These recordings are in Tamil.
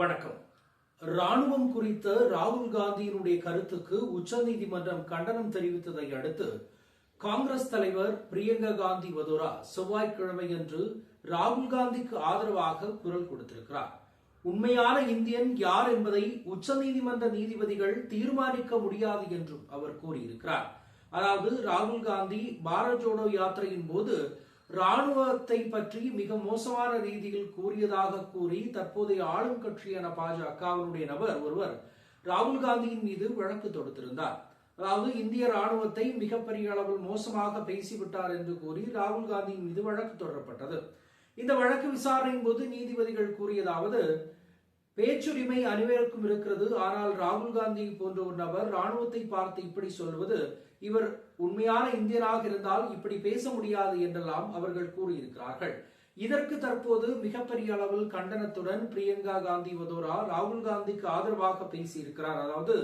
வணக்கம். ராணுவம் குறித்த ராகுல் காந்தியினுடைய கருத்துக்கு உச்சநீதிமன்றம் கண்டனம் தெரிவித்ததை அடுத்து காங்கிரஸ் தலைவர் பிரியங்கா காந்தி வதோரா செவ்வாய்க்கிழமையன்று ராகுல் காந்திக்கு ஆதரவாக குரல் கொடுத்திருக்கிறார். உண்மையான இந்தியன் யார் என்பதை உச்சநீதிமன்ற நீதிபதிகள் தீர்மானிக்க முடியாது என்றும் அவர் கூறியிருக்கிறார். அதாவது ராகுல் காந்தி பாரத் ஜோடோ யாத்திரையின் போது ராணுவத்தை பற்றி மிக மோசமான ரீதியில் கூறியதாக கூறி தற்போதைய ஆளும் கட்சியான பாஜகவினுடைய நபர் ஒருவர் ராகுல் காந்தியின் மீது வழக்கு தொடுத்திருந்தார். அதாவது இந்திய ராணுவத்தை மிகப்பெரிய அளவில் மோசமாக பேசிவிட்டார் என்று கூறி ராகுல் காந்தியின் மீது வழக்கு தொடரப்பட்டது. இந்த வழக்கு விசாரணையின் போது நீதிபதிகள் கூறியதாவது பேச்சுரிமை அனைவருக்கும் இருக்கிறது. ஆனால் ராகுல் காந்தி போன்ற ஒரு நபர் ராணுவத்தை பார்த்து இப்படி சொல்வது இவர் உண்மையான இந்தியராக இருந்தால் இப்படி பேச முடியாது என்றெல்லாம் அவர்கள் கூறியிருக்கிறார்கள். இதற்கு தற்போது மிகப்பெரிய அளவில் கண்டனத்துடன் பிரியங்கா காந்தி வதோரா ராகுல் காந்திக்கு ஆதரவாக பேசியிருக்கிறார். அதாவது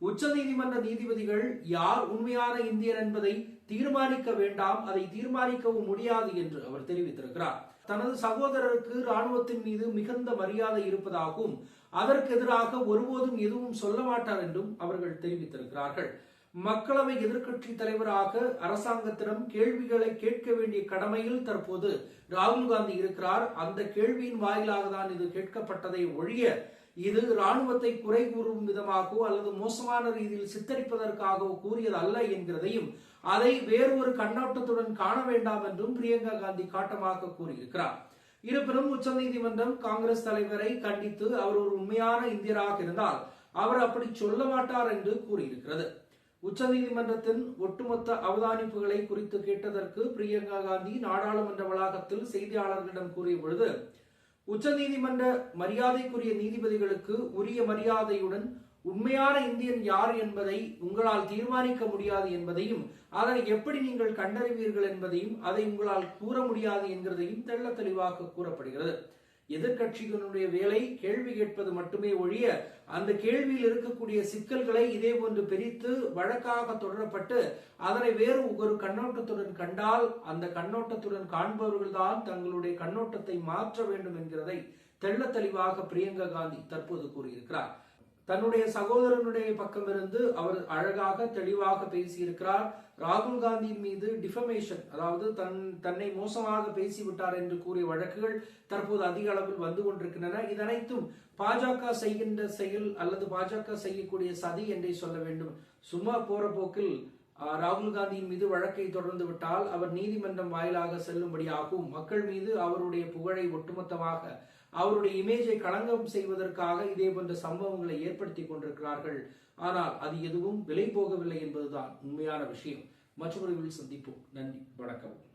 உச்ச நீதிமன்ற நீதிபதிகள் யார் உண்மையான இந்தியர் என்பதை தீர்மானிக்க வேண்டாம் அதை தீர்மானிக்கவும் முடியாது என்று அவர் தெரிவித்திருக்கிறார். தனது சகோதரருக்கு இராணுவத்தின் மீது மிகுந்த மரியாதை இருப்பதாகவும் அதற்கு எதிராக ஒருபோதும் எதுவும் சொல்ல மாட்டார் என்றும் அவர்கள் தெரிவித்திருக்கிறார்கள். மக்களவை எதிர்க்கட்சி தலைவராக அரசாங்கத்திடம் கேள்விகளை கேட்க வேண்டிய கடமையில் தற்போது ராகுல் காந்தி இருக்கிறார். அந்த கேள்வியின் வாயிலாக தான் இது கேட்கப்பட்டதை ஒழிய இது ராணுவத்தை குறை கூறும் விதமாகவோ அல்லது மோசமான ரீதியில் சித்தரிப்பதற்காகவோ கூறியது அல்ல என்கிறதையும் அதை வேறு ஒரு கண்ணோட்டத்துடன் காண வேண்டாம் என்றும் பிரியங்கா காந்தி காட்டமாக கூறியிருக்கிறார். இருப்பினும் உச்சநீதிமன்றம் காங்கிரஸ் தலைவரை கண்டித்து அவர் ஒரு உண்மையான இந்தியராக இருந்தால் அவர் அப்படி சொல்ல மாட்டார் என்று கூறியிருக்கிறது. உச்சநீதிமன்றத்தின் ஒட்டுமொத்த அவதானிப்புகளை குறித்து கேட்டதற்கு பிரியங்கா காந்தி நாடாளுமன்ற வளாகத்தில் செய்தியாளர்களிடம் கூறிய பொழுது உச்சநீதிமன்ற மரியாதைக்குரிய நீதிபதிகளுக்கு உரிய மரியாதையுடன் உண்மையான இந்தியன் யார் என்பதை உங்களால் தீர்மானிக்க முடியாது என்பதையும் அதனை எப்படி நீங்கள் கண்டறிவீர்கள் என்பதையும் அதை உங்களால் கூற முடியாது என்கிறதையும் தெள்ள தெளிவாக கூறப்படுகிறது. எதிர்கட்சிகளுடைய வேலை கேள்வி கேட்பது மட்டுமே ஒழிய அந்த கேள்வியில் இருக்கக்கூடிய சிக்கல்களை இதே போன்று பிரித்து வழக்காக தொடரப்பட்டு அதனை வேறு ஒரு கண்ணோட்டத்துடன் கண்டால் அந்த கண்ணோட்டத்துடன் காண்பவர்கள்தான் தங்களுடைய கண்ணோட்டத்தை மாற்ற வேண்டும் என்கிறதை தெள்ள தெளிவாக பிரியங்கா காந்தி தற்போது கூறியிருக்கிறார். தன்னுடைய சகோதரனுடைய பக்கம் இருந்து அவர் அழகாக தெளிவாக பேசியிருக்கிறார். ராகுல் காந்தியின் மீது டிஃபமேஷன் அதாவது தன் தன்னை மோசமாக பேசிவிட்டார் என்று கூறிய வழக்குகள் தற்போது அதிக அளவில் வந்து கொண்டிருக்கின்றன. இதனைத்தும் பாஜக செய்கின்ற செயல் அல்லது பாஜக செய்யக்கூடிய சதி என்றே சொல்ல வேண்டும். சும்மா போற போக்கில் ராகுல் காந்தியின் மீது வழக்கை தொடர்ந்து விட்டால் அவர் நீதிமன்றம் வாயிலாக செல்லும்படியாகும். மக்கள் மீது அவருடைய புகழை ஒட்டுமொத்தமாக அவருடைய இமேஜை களங்கம் செய்வதற்காக இதே போன்ற சம்பவங்களை ஏற்படுத்தி கொண்டிருக்கிறார்கள். ஆனால் அது எதுவும் விலை போகவில்லை என்பதுதான் உண்மையான விஷயம். மற்றொரு சந்திப்போம். நன்றி. வணக்கம்.